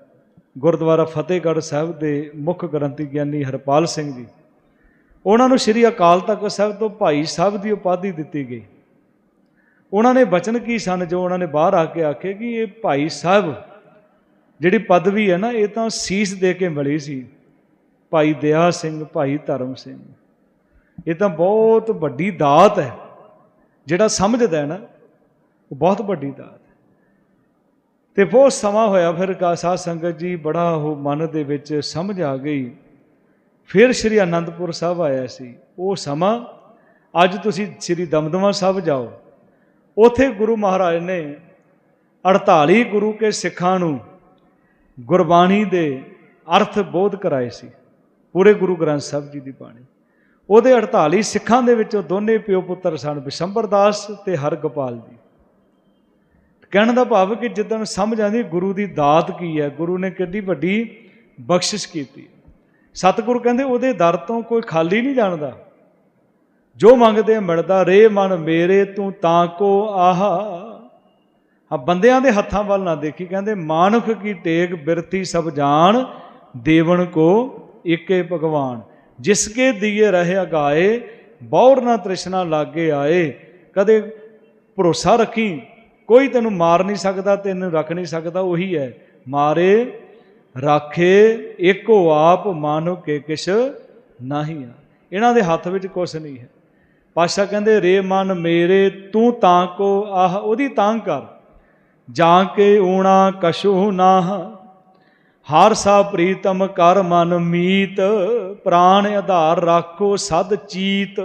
Speaker 1: ਗੁਰਦੁਆਰਾ ਫਤਿਹਗੜ੍ਹ ਸਾਹਿਬ ਦੇ ਮੁੱਖ ਗ੍ਰੰਥੀ ਗਿਆਨੀ ਹਰਪਾਲ ਸਿੰਘ ਜੀ। ਉਹਨਾਂ ਨੂੰ ਸ੍ਰੀ ਅਕਾਲ ਤਖਤ ਸਾਹਿਬ ਤੋਂ ਭਾਈ ਸਾਹਿਬ ਦੀ ਉਪਾਧੀ ਦਿੱਤੀ ਗਈ। ਉਹਨਾਂ ਨੇ ਬਚਨ ਕੀ ਸਨ ਜੋ ਉਹਨਾਂ ਨੇ ਬਾਹਰ ਆ ਕੇ ਆਖੇ ਕਿ ਇਹ ਭਾਈ ਸਾਹਿਬ ਜਿਹੜੀ ਪਦਵੀ ਹੈ ਨਾ, ਇਹ ਤਾਂ ਸੀਸ ਦੇ ਕੇ ਮਿਲੀ ਸੀ। ਭਾਈ ਦਇਆ ਸਿੰਘ, ਭਾਈ ਧਰਮ ਸਿੰਘ। ਇਹ ਤਾਂ ਬਹੁਤ ਵੱਡੀ ਦਾਤ ਹੈ। ਜਿਹੜਾ ਸਮਝਦਾ ਹੈ ਨਾ, ਉਹ ਬਹੁਤ ਵੱਡੀ ਦਾਤ ਤੇ ਬਹੁਤ ਸਮਾਂ ਹੋਇਆ ਫਿਰ ਸਾਧ ਸੰਗਤ ਜੀ ਬੜਾ ਉਹ ਮਨ ਦੇ ਵਿੱਚ ਸਮਝ ਆ ਗਈ। ਫਿਰ ਸ੍ਰੀ ਅਨੰਦਪੁਰ ਸਾਹਿਬ ਆਇਆ ਸੀ। ਉਹ ਸਮਾਂ ਅੱਜ ਤੁਸੀਂ ਸ੍ਰੀ ਦਮਦਮਾ ਸਾਹਿਬ ਜਾਓ। ਉਥੇ ਗੁਰੂ ਮਹਾਰਾਜ ਨੇ 48 ਗੁਰੂ ਕੇ ਸਿੱਖਾਂ ਨੂੰ ਗੁਰਬਾਣੀ ਦੇ ਅਰਥ ਬੋਧ ਕਰਾਏ ਸੀ। ਪੂਰੇ ਗੁਰੂ ਗ੍ਰੰਥ ਸਾਹਿਬ ਜੀ ਦੀ ਬਾਣੀ। ਉਹਦੇ 48 ਸਿੱਖਾਂ ਦੇ ਵਿੱਚੋਂ ਦੋਨੇ ਪਿਓ ਪੁੱਤਰ ਸਨ ਬਿਸ਼ੰਬਰ ਦਾਸ ਤੇ ਹਰਗੋਪਾਲ ਜੀ। ਕਹਿਣ ਦਾ ਭਾਵ ਕਿ ਜਿੱਦਣ ਸਮਝ ਆਂਦੀ ਗੁਰੂ ਦੀ ਦਾਤ ਕੀ ਹੈ? ਗੁਰੂ ਨੇ ਕਿੰਨੀ ਵੱਡੀ ਬਖਸ਼ਿਸ਼ ਕੀਤੀ। ਸਤਿਗੁਰੂ ਕਹਿੰਦੇ, ਉਹਦੇ ਦਰ ਤੋਂ ਕੋਈ ਖਾਲੀ ਨਹੀਂ ਜਾਣਦਾ। ਜੋ ਮੰਗਦੇ ਮਿਲਦਾ। ਰੇ ਮਨ ਮੇਰੇ, ਤੂੰ ਤਾਂ ਕੋ ਆਹਾ। ਆ ਬੰਦਿਆਂ ਦੇ ਹੱਥਾਂ ਵੱਲ ਨਾ ਦੇਖੀ। ਕਹਿੰਦੇ, ਮਾਨੁਖ ਕੀ ਟੇਕ ਬਿਰਤੀ ਸਭ ਜਾਣ ਦੇਵਨ ਕੋ ਇਕੇ ਭਗਵਾਨ। ਜਿਸ ਕੇ ਦੀਏ ਰਹੇ ਅਗਾਏ, ਬੌਰ ਨਾ ਤ੍ਰਿਸ਼ਨਾ ਲਾਗੇ ਆਏ। ਕਦੇ ਭਰੋਸਾ ਰੱਖੀ ਕੋਈ ਤੈਨੂੰ ਮਾਰ ਨਹੀਂ ਸਕਦਾ, ਤੈਨੂੰ ਰੱਖ ਨਹੀਂ ਸਕਦਾ, ਉਹੀ ਹੈ। ਮਾਰੇ, ਰਾਖੇ, ਏਕੋ ਆਪ ਮਾਨੋ ਕੇ ਕਿਛ ਨਹੀਂ ਆ। ਇਹਨਾਂ ਦੇ ਹੱਥ ਵਿੱਚ ਕੁਛ ਨਹੀਂ ਹੈ। ਪਾਸ਼ਾ ਕਹਿੰਦੇ, ਰੇ ਮਨ ਮੇਰੇ, ਤੂੰ ਤਾਂ ਕੋ, ਆਹ ਉਹਦੀ ਤਾਂ ਕਰ। ਜਾਂ ਕੇ ਊਣਾ ਕਸ਼ੂ ਨਾਹ। ਹਰ ਸਾ ਪ੍ਰੀਤਮ ਕਰ ਮਨ ਮੀਤ। ਪ੍ਰਾਣ ਆਧਾਰ ਰੱਖੋ ਸਦ ਚੀਤ।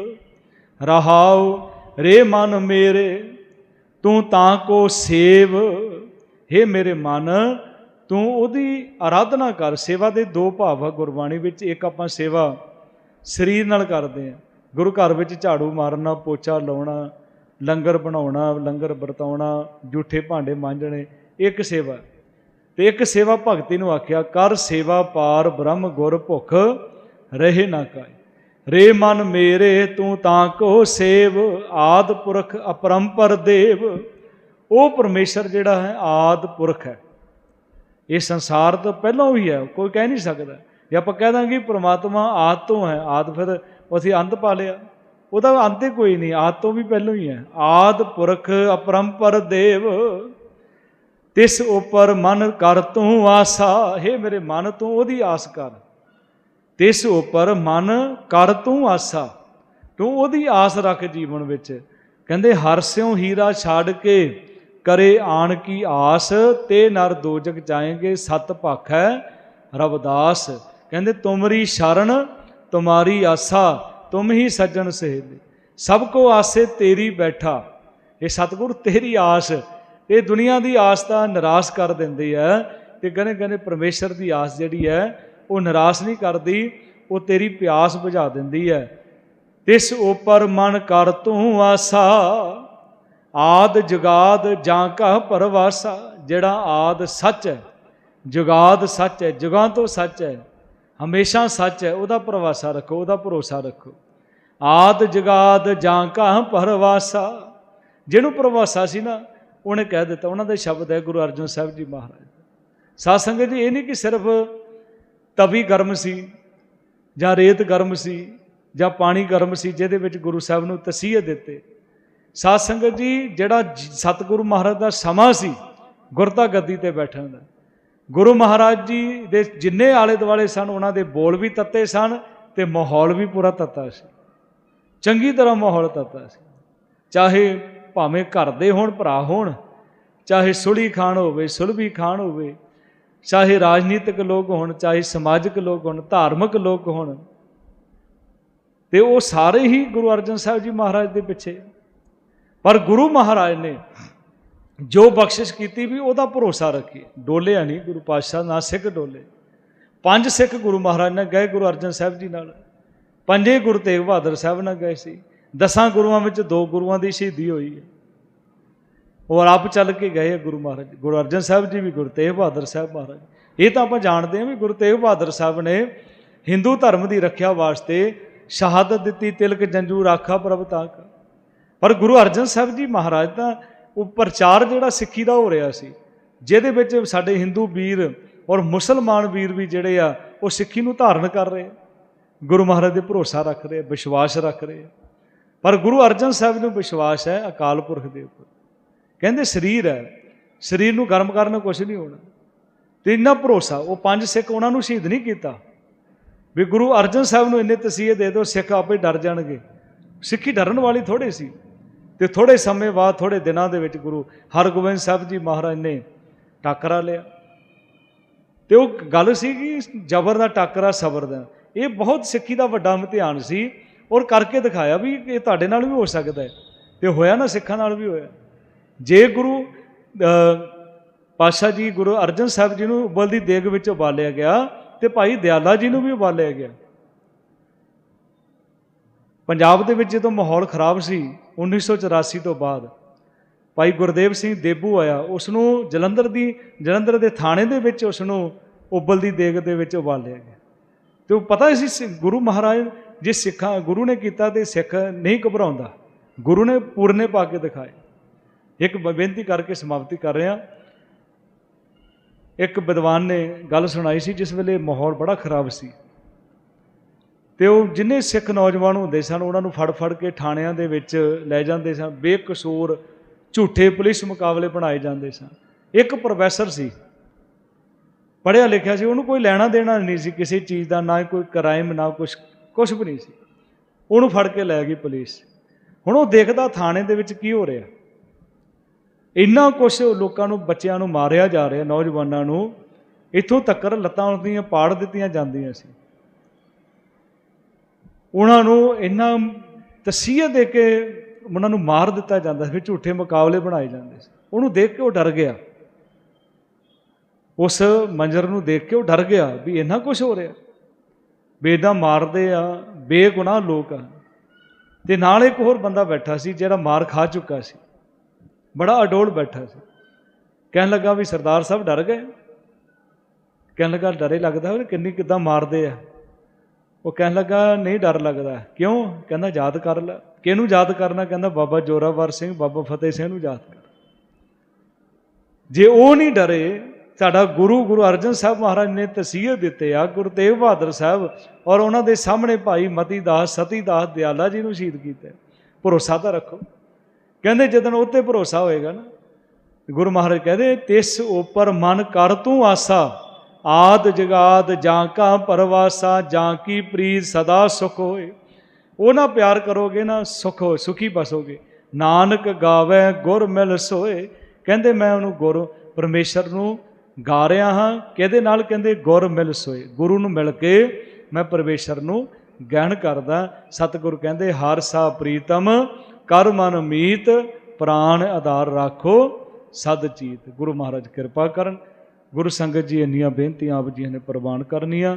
Speaker 1: ਰਹਾਉ, ਰੇ ਮਨ ਮੇਰੇ। ਤੂੰ ਤਾਂ ਕੋ ਸੇਵ। हे ਮੇਰੇ ਮਨ, ਤੂੰ ਉਹਦੀ ਆਰਾਧਨਾ ਕਰ। ਸੇਵਾ ਦੇ ਦੋ ਭਾਵ ਆ ਗੁਰਬਾਣੀ ਵਿੱਚ। ਇੱਕ ਆਪਾਂ ਸੇਵਾ ਸਰੀਰ ਨਾਲ ਕਰਦੇ ਆ ਗੁਰੂ ਘਰ ਵਿੱਚ ਝਾੜੂ ਮਾਰਨਾ, ਪੋਚਾ ਲਾਉਣਾ, ਲੰਗਰ ਬਣਾਉਣਾ, ਲੰਗਰ ਵਰਤਾਉਣਾ, ਜੂਠੇ ਭਾਂਡੇ ਮਾਂਜਣੇ, ਇੱਕ ਸੇਵਾ। ਤੇ ਇੱਕ ਸੇਵਾ ਭਗਤੀ ਨੂੰ ਆਖਿਆ, ਕਰ ਸੇਵਾ ਪਾਰ ਬ੍ਰਹਮ ਗੁਰ ਭੁਖ ਰਹੇ ਨਾ ਕਾਇ। ਰੇ ਮਨ ਮੇਰੇ ਤੂੰ ਤਾਂ ਕੋ ਸੇਵ, ਆਦ ਪੁਰਖ ਅਪਰੰਪਰ ਦੇਵ। ਉਹ ਪਰਮੇਸ਼ਰ ਜਿਹੜਾ ਹੈ, ਆਦ ਪੁਰਖ ਹੈ। ਇਹ ਸੰਸਾਰ ਤੋਂ ਪਹਿਲਾਂ ਹੀ ਹੈ, ਕੋਈ ਕਹਿ ਨਹੀਂ ਸਕਦਾ। ਜੇ ਆਪਾਂ ਕਹਿ ਦਾਂਗੇ ਪ੍ਰਮਾਤਮਾ ਆਦ ਤੋਂ ਹੈ, ਆਦ ਫਿਰ ਅਸੀਂ ਅੰਤ ਪਾ ਲਿਆ। ਉਹਦਾ ਅੰਤ ਹੀ ਕੋਈ ਨਹੀਂ, ਆਦ ਤੋਂ ਵੀ ਪਹਿਲਾਂ ਹੀ ਹੈ। ਆਦ ਪੁਰਖ ਅਪਰੰਪਰ ਦੇਵ। ਤਿਸ ਉਪਰ ਮਨ ਕਰ ਤੂੰ ਆਸਾ, ਹੈ ਮੇਰੇ ਮਨ, ਤੋਂ ਉਹਦੀ ਆਸ ਕਰ। ਤਿਸ ਉਪਰ ਮਨ ਕਰ ਤੂੰ ਆਸਾ। ਤੂੰ ਉਹਦੀ ਆਸ ਰੱਖ ਜੀਵਨ ਵਿੱਚ। ਕਹਿੰਦੇ, ਹਰ ਸਿਉ ਹੀਰਾ ਛਾੜ ਕੇ ਕਰੇ ਆਣ ਕੀ ਆਸ, ਤੇ ਨਰ ਦੋਜਕ ਜਾਏਂਗੇ ਸਤ ਹੈ ਰਵਦਾਸ। ਕਹਿੰਦੇ, ਤੁਮਰੀ ਸ਼ਰਨ, ਤੁਮਾਰੀ ਆਸਾ, ਤੁਮ ਹੀ ਸੱਜਣ ਸਹੇਲੇ। ਸਭ ਕੋ ਆਸੇ ਤੇਰੀ ਬੈਠਾ। ਇਹ ਸਤਿਗੁਰ ਤੇਰੀ ਆਸ, ਇਹ ਦੁਨੀਆ ਦੀ ਆਸ ਤਾਂ ਨਿਰਾਸ਼ ਕਰ ਦਿੰਦੀ ਹੈ ਤੇ ਕਹਿੰਦੇ ਕਹਿੰਦੇ, ਪਰਮੇਸ਼ਰ ਦੀ ਆਸ ਜਿਹੜੀ ਹੈ ਉਹ ਨਿਰਾਸ਼ ਨਹੀਂ ਕਰਦੀ, ਉਹ ਤੇਰੀ ਪਿਆਸ ਬੁਝਾ ਦਿੰਦੀ ਹੈ। ਤਿਸ ਉਪਰ ਮਨ ਕਰ ਤੂੰ ਆਸਾ, ਆਦ ਜਗਾਦ ਜਾਂ ਕਾ ਪਰਵਾਸਾ, ਜਿਹੜਾ ਆਦ ਸੱਚ ਹੈ, ਜੁਗਾਦ ਸੱਚ ਹੈ, ਜੁਗਾਂ ਤੋਂ ਸੱਚ ਹੈ, ਹਮੇਸ਼ਾ ਸੱਚ ਹੈ, ਉਹਦਾ ਪ੍ਰਵਾਸਾ ਰੱਖੋ, ਉਹਦਾ ਭਰੋਸਾ ਰੱਖੋ। ਆਦ ਜਗਾਦ ਜਾਂ ਕਹ ਪਰਵਾਸਾ, ਜਿਹਨੂੰ ਪ੍ਰਵਾਸਾ ਸੀ ਨਾ, ਉਹਨੇ ਕਹਿ ਦਿੱਤਾ, ਉਹਨਾਂ ਦੇ ਸ਼ਬਦ ਹੈ ਗੁਰੂ ਅਰਜਨ ਸਾਹਿਬ ਜੀ ਮਹਾਰਾਜ। ਸਾਧ ਸੰਗਤ ਜੀ, ਇਹ ਨਹੀਂ ਕਿ ਸਿਰਫ ਤਵੀ ਗਰਮ ਸੀ, ਜਾਂ ਰੇਤ ਗਰਮ ਸੀ, ਜਾਂ ਪਾਣੀ ਗਰਮ ਸੀ, ਜਿਹਦੇ ਵਿੱਚ ਗੁਰੂ ਸਾਹਿਬ ਨੂੰ ਤਸੀਹੇ ਦਿੱਤੇ। ਸਾਧ ਸੰਗਤ ਜੀ, ਜਿਹੜਾ ਸਤਿਗੁਰੂ ਮਹਾਰਾਜ ਦਾ ਸਮਾਂ ਸੀ ਗੁਰਤਾ ਗੱਦੀ ਤੇ ਬੈਠਣ ਦਾ। ਗੁਰੂ ਮਹਾਰਾਜ ਜੀ ਦੇ ਜਿੰਨੇ ਆਲੇ ਦੁਆਲੇ ਸਨ, ਉਹਨਾਂ ਦੇ ਬੋਲ ਵੀ ਤੱਤੇ ਸਨ ਤੇ ਮਾਹੌਲ ਵੀ ਪੂਰਾ ਤੱਤਾ ਸੀ। ਚੰਗੀ ਤਰ੍ਹਾਂ ਮਾਹੌਲ ਤੱਤਾ ਸੀ। ਚਾਹੇ ਭਾਵੇਂ ਘਰ ਦੇ ਹੋਣ, ਭਰਾ ਹੋਣ, ਚਾਹੇ ਸੁਲੀ ਖਾਨ ਹੋਵੇ, ਸੁਲਭੀ ਖਾਨ ਹੋਵੇ ਚਾਹੇ ਰਾਜਨੀਤਿਕ ਲੋਕ ਹੋਣ, ਚਾਹੇ ਸਮਾਜਿਕ ਲੋਕ ਹੋਣ, ਧਾਰਮਿਕ ਲੋਕ ਹੋਣ, ਤੇ ਉਹ ਸਾਰੇ ਹੀ ਗੁਰੂ ਅਰਜਨ ਸਾਹਿਬ ਜੀ ਮਹਾਰਾਜ ਦੇ ਪਿੱਛੇ। ਪਰ ਗੁਰੂ ਮਹਾਰਾਜ ਨੇ ਜੋ ਬਖਸ਼ਿਸ਼ ਕੀਤੀ ਵੀ ਉਹਦਾ ਭਰੋਸਾ ਰੱਖੀ ਡੋਲਿਆ ਨਹੀਂ ਗੁਰੂ ਪਾਤਸ਼ਾਹ, ਨਾ ਸਿੱਖ ਡੋਲੇ। ਪੰਜ ਸਿੱਖ ਗੁਰੂ ਮਹਾਰਾਜ ਨਾਲ ਗਏ ਗੁਰੂ ਅਰਜਨ ਸਾਹਿਬ ਜੀ ਨਾਲ। ਪੰਜੇ ਗੁਰੂ ਤੇਗ ਬਹਾਦਰ ਸਾਹਿਬ ਨਾਲ ਗਏ ਸੀ। ਦਸਾਂ ਗੁਰੂਆਂ ਵਿੱਚ ਦੋ ਗੁਰੂਆਂ ਦੀ ਸ਼ਹੀਦੀ ਹੋਈ ਹੈ। ਔਰ ਆਪ ਚੱਲ ਕੇ ਗਏ ਆ ਗੁਰੂ ਮਹਾਰਾਜ, ਗੁਰੂ ਅਰਜਨ ਸਾਹਿਬ ਜੀ ਵੀ ਗੁਰੂ ਤੇਗ ਬਹਾਦਰ ਸਾਹਿਬ ਮਹਾਰਾਜ। ਇਹ ਤਾਂ ਆਪਾਂ ਜਾਣਦੇ ਹਾਂ ਵੀ ਗੁਰੂ ਤੇਗ ਬਹਾਦਰ ਸਾਹਿਬ ਨੇ ਹਿੰਦੂ ਧਰਮ ਦੀ ਰੱਖਿਆ ਵਾਸਤੇ ਸ਼ਹਾਦਤ ਦਿੱਤੀ, ਤਿਲਕ ਜੰਜੂ ਰਾਖਾ ਪ੍ਰਭ ਤਾਕ। ਪਰ ਗੁਰੂ ਅਰਜਨ ਸਾਹਿਬ ਜੀ ਮਹਾਰਾਜ ਤਾਂ ਉਹ ਪ੍ਰਚਾਰ ਜਿਹੜਾ ਸਿੱਖੀ ਦਾ ਹੋ ਰਿਹਾ ਸੀ, ਜਿਹਦੇ ਵਿੱਚ ਸਾਡੇ ਹਿੰਦੂ ਵੀਰ ਔਰ ਮੁਸਲਮਾਨ ਵੀਰ ਵੀ ਜਿਹੜੇ ਆ, ਉਹ ਸਿੱਖੀ ਨੂੰ ਧਾਰਨ ਕਰ ਰਹੇ ਗੁਰੂ ਮਹਾਰਾਜ ਦੇ ਭਰੋਸਾ ਰੱਖ ਰਹੇ ਵਿਸ਼ਵਾਸ ਰੱਖ ਰਹੇ ਪਰ ਗੁਰੂ ਅਰਜਨ ਸਾਹਿਬ ਨੂੰ ਵਿਸ਼ਵਾਸ ਹੈ ਅਕਾਲ ਪੁਰਖ ਦੇ ਉੱਪਰ। ਕਹਿੰਦੇ ਸਰੀਰ ਹੈ। ਸਰੀਰ ਨੂੰ ਗਰਮ ਕਰਨ ਨਾਲ ਕੁਝ ਨਹੀਂ ਹੋਣਾ। ਤੇ ਇੰਨਾ ਭਰੋਸਾ, ਉਹ ਪੰਜ ਸਿੱਖ ਉਹਨਾਂ ਨੂੰ ਸ਼ਹੀਦ ਨਹੀਂ ਕੀਤਾ। ਵੀ ਗੁਰੂ ਅਰਜਨ ਸਾਹਿਬ ਨੂੰ ਇੰਨੇ ਤਸੀਹੇ ਦੇ ਦਿਓ, ਸਿੱਖ ਆਪੇ ਡਰ ਜਾਣਗੇ। ਸਿੱਖੀ ਡਰਨ ਵਾਲੀ ਥੋੜੇ ਸੀ। ਤੇ ਥੋੜੇ ਸਮੇਂ ਬਾਅਦ ਥੋੜੇ ਦਿਨਾਂ ਦੇ ਵਿੱਚ ਗੁਰੂ ਹਰਗੋਬਿੰਦ ਸਾਹਿਬ ਜੀ ਮਹਾਰਾਜ ਨੇ ਟਾਕਰਾ ਲਿਆ। ਤੇ ਉਹ ਗੱਲ ਸੀ ਕਿ ਜ਼ਬਰ ਦਾ ਟਾਕਰਾ, ਸਬਰ ਦਾ। ਇਹ ਬਹੁਤ ਸਿੱਖੀ ਦਾ ਵੱਡਾ ਇਮਤਿਹਾਨ ਸੀ। ਔਰ ਕਰਕੇ ਦਿਖਾਇਆ ਵੀ ਇਹ ਤੁਹਾਡੇ ਨਾਲ ਵੀ ਹੋ ਸਕਦਾ ਹੈ। ਤੇ ਹੋਇਆ ਨਾ, ਸਿੱਖਾਂ ਨਾਲ ਵੀ ਹੋਇਆ। ਜੇ ਗੁਰੂ ਅ, ਪਾਤਸ਼ਾਹ ਜੀ ਗੁਰੂ ਅਰਜਨ ਸਾਹਿਬ ਜੀ ਨੂੰ ਉਬਲ ਦੀ ਦੇਗ ਵਿੱਚ ਉਬਾਲਿਆ ਗਿਆ ਤੇ ਭਾਈ ਦਿਆਲਾ ਜੀ ਨੂੰ ਵੀ ਉਬਾਲਿਆ ਗਿਆ। ਪੰਜਾਬ ਦੇ ਵਿੱਚ ਜਦੋਂ ਮਾਹੌਲ ਖਰਾਬ ਸੀ 1984 ਤੋਂ ਬਾਅਦ ਭਾਈ ਗੁਰਦੇਵ ਸਿੰਘ ਦੇਬੂ ਆਇਆ ਉਸ ਨੂੰ ਜਲੰਧਰ ਦੀ ਜਲੰਧਰ ਦੇ ਥਾਣੇ ਦੇ ਵਿੱਚ ਉਸ ਨੂੰ ਉਬਲ ਦੀ ਦੇਗ ਦੇ ਵਿੱਚ ਉਬਾਲਿਆ ਗਿਆ। ਤੇ ਉਹ ਪਤਾ ਸੀ ਸਿ- ਗੁਰੂ ਮਹਾਰਾਜ ਜੇ ਸਿੱਖਾਂ ਗੁਰੂ ਨੇ ਕੀਤਾ ਤੇ ਸਿੱਖ ਨਹੀਂ ਘਬਰਾਉਂਦਾ ਗੁਰੂ ਨੇ ਪੂਰਨੇ ਪਾ ਕੇ ਦਿਖਾਏ। ਇੱਕ ਬ- ਬੇਨਤੀ ਕਰਕੇ ਸਮਾਪਤੀ ਕਰ ਰਿਹਾ। ਇੱਕ ਵਿਦਵਾਨ ਨੇ ਗੱਲ ਸੁਣਾਈ ਸੀ, ਜਿਸ ਵੇਲੇ ਮਾਹੌਲ ਬੜਾ ਖਰਾਬ ਸੀ। ਤੇ ਉਹ ਜਿੰਨੇ ਸਿੱਖ ਨੌਜਵਾਨ ਹੁੰਦੇ ਸਨ, ਉਹਨਾਂ ਨੂੰ ਫੜ ਫੜ ਕੇ ਥਾਣਿਆਂ ਦੇ ਵਿੱਚ ਲੈ ਜਾਂਦੇ ਸਨ। ਬੇਕਸੂਰ ਝੂਠੇ ਪੁਲਿਸ ਮੁਕਾਬਲੇ ਬਣਾਏ ਜਾਂਦੇ ਸਨ। ਇੱਕ ਪ੍ਰੋਫੈਸਰ ਸੀ, ਪੜ੍ਹਿਆ ਲਿਖਿਆ ਸੀ, ਉਹਨੂੰ ਕੋਈ ਲੈਣਾ ਦੇਣਾ ਨਹੀਂ ਸੀ ਕਿਸੇ ਚੀਜ਼ ਦਾ, ਨਾ ਕੋਈ ਕ੍ਰਾਈਮ, ਨਾ ਕੁਝ ਕੁਝ ਵੀ ਨਹੀਂ ਸੀ। ਉਹਨੂੰ ਫੜ ਕੇ ਲੈ ਗਈ ਪੁਲਿਸ। ਹੁਣ ਉਹ ਦੇਖਦਾ ਥਾਣੇ ਦੇ ਵਿੱਚ ਕੀ ਹੋ ਰਿਹਾ। ਇੰਨਾ ਕੁਝ ਲੋਕਾਂ ਨੂੰ, ਬੱਚਿਆਂ ਨੂੰ ਮਾਰਿਆ ਜਾ ਰਿਹਾ, ਨੌਜਵਾਨਾਂ ਨੂੰ। ਇੱਥੋਂ ਤੱਕ ਲੱਤਾਂ ਉਹਦੀਆਂ ਪਾੜ ਦਿੱਤੀਆਂ ਜਾਂਦੀਆਂ ਸੀ। ਉਹਨਾਂ ਨੂੰ ਇੰਨਾ ਤਸੀਹੇ ਦੇ ਕੇ ਉਹਨਾਂ ਨੂੰ ਮਾਰ ਦਿੱਤਾ ਜਾਂਦਾ ਸੀ ਝੂਠੇ ਮੁਕਾਬਲੇ ਬਣਾਏ ਜਾਂਦੇ ਸੀ। ਉਹਨੂੰ ਦੇਖ ਕੇ ਉਹ ਡਰ ਗਿਆ। ਉਸ ਮੰਜ਼ਰ ਨੂੰ ਦੇਖ ਕੇ ਉਹ ਡਰ ਗਿਆ ਵੀ ਇੰਨਾ ਕੁਝ ਹੋ ਰਿਹਾ। ਬੇਦਾਂ ਮਾਰਦੇ ਆ, ਬੇਗੁਨਾਹ ਲੋਕ ਆ। ਤੇ ਨਾਲ ਇੱਕ ਹੋਰ ਬੰਦਾ ਬੈਠਾ ਸੀ, ਜਿਹੜਾ ਮਾਰ ਖਾ ਚੁੱਕਾ ਸੀ। ਬੜਾ ਅਡੋਲ ਬੈਠਾ ਸੀ। ਕਹਿਣ ਲੱਗਾ ਵੀ ਸਰਦਾਰ ਸਾਹਿਬ ਡਰ ਗਏ। ਕਹਿਣ ਲੱਗਾ ਡਰੇ ਲੱਗਦਾ ਉਹ ਕਿੰਨੀ ਕਿਦਾਂ ਮਾਰਦੇ ਆ। ਉਹ ਕਹਿਣ ਲੱਗਾ ਨਹੀਂ ਡਰ ਲੱਗਦਾ। ਕਿਉਂ? ਕਹਿੰਦਾ ਯਾਦ ਕਰ ਲੈ। ਕਿਹਨੂੰ ਯਾਦ ਕਰਨਾ? ਕਹਿੰਦਾ ਬਾਬਾ ਜੋਰਾਵਰ ਸਿੰਘ, ਬਾਬਾ ਫਤਿਹ ਸਿੰਘ ਨੂੰ ਯਾਦ ਕਰ। ਜੇ ਉਹ ਨਹੀਂ ਡਰੇ, ਸਾਡਾ ਗੁਰੂ ਗੁਰੂ ਅਰਜਨ ਸਾਹਿਬ ਮਹਾਰਾਜ ਨੇ ਤਸੀਹੇ ਦਿੱਤੇ ਆ, ਗੁਰੂ ਤੇਗ ਬਹਾਦਰ ਸਾਹਿਬ ਔਰ ਉਹਨਾਂ ਦੇ ਸਾਹਮਣੇ ਭਾਈ ਮਤੀ ਦਾਸ ਸਤੀ ਦਾਸ ਦਿਆਲਾ ਜੀ ਨੂੰ ਸ਼ਹੀਦ ਕੀਤਾ। ਭਰੋਸਾ ਤਾਂ ਰੱਖੋ। ਕਹਿੰਦੇ ਜਦੋਂ 'ਤੇ ਭਰੋਸਾ ਹੋਏਗਾ ਨਾ, ਗੁਰੂ ਮਹਾਰਾਜ ਕਹਿੰਦੇ, ਤਿਸ ਉਪਰ ਮਨ ਕਰ ਤੂੰ ਆਸਾ, ਆਦ ਜਗਾਦ ਜਾਂ ਕਾ ਪਰਵਾਸਾ, ਜਾਂ ਕੀ ਪ੍ਰੀਤ ਸਦਾ ਸੁਖ ਹੋਏ। ਉਹ ਨਾ ਪਿਆਰ ਕਰੋਗੇ ਨਾ ਸੁਖ ਹੋ ਸੁਖੀ ਬਸੋਗੇ ਨਾਨਕ ਗਾਵੇ ਗੁਰ ਮਿਲ ਸੋਏ। ਕਹਿੰਦੇ, ਮੈਂ ਉਹਨੂੰ ਗੁਰ, ਪਰਮੇਸ਼ਰ ਨੂੰ ਗਾ ਰਿਹਾ ਹਾਂ। ਕਿਹਦੇ ਨਾਲ? ਕਹਿੰਦੇ, ਗੁਰ ਮਿਲ ਸੋਏ। ਗੁਰੂ ਨੂੰ ਮਿਲ ਕੇ ਮੈਂ ਪਰਮੇਸ਼ਰ ਨੂੰ ਗਹਿਣ ਕਰਦਾ। ਸਤਿਗੁਰ ਕਹਿੰਦੇ, ਹਰ ਸਾ ਪ੍ਰੀਤਮ ਕਰ ਮਨ ਮੀਤ ਪ੍ਰਾਣ ਆਧਾਰ ਰਾਖੋ, ਸਦ ਚੀਤ। ਗੁਰੂ ਮਹਾਰਾਜ ਕਿਰਪਾ ਕਰਨ। ਗੁਰੂ ਸੰਗਤ ਜੀ ਇੰਨੀਆਂ ਬੇਨਤੀਆਂ ਆਪ ਜੀ ਨੇ ਪ੍ਰਵਾਨ ਕਰਨੀਆਂ।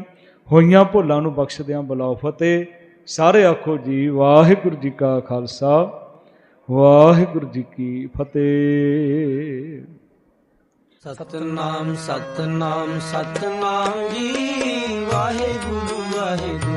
Speaker 1: ਹੋਈਆਂ ਭੁੱਲਾਂ ਨੂੰ ਬਖਸ਼ਦਿਆਂ ਬੁਲਾਓ ਫਤਿਹ। ਸਾਰੇ ਆਖੋ ਜੀ, ਵਾਹਿਗੁਰੂ ਜੀ ਕਾ ਖਾਲਸਾ, ਵਾਹਿਗੁਰੂ ਜੀ ਕੀ ਫਤਿਹ।
Speaker 2: ਸਤਨਾਮ ਸਤਨਾਮ ਸਤਨਾਮ ਜੀ, ਵਾਹਿਗੁਰੂ ਵਾਹਿਗੁਰੂ।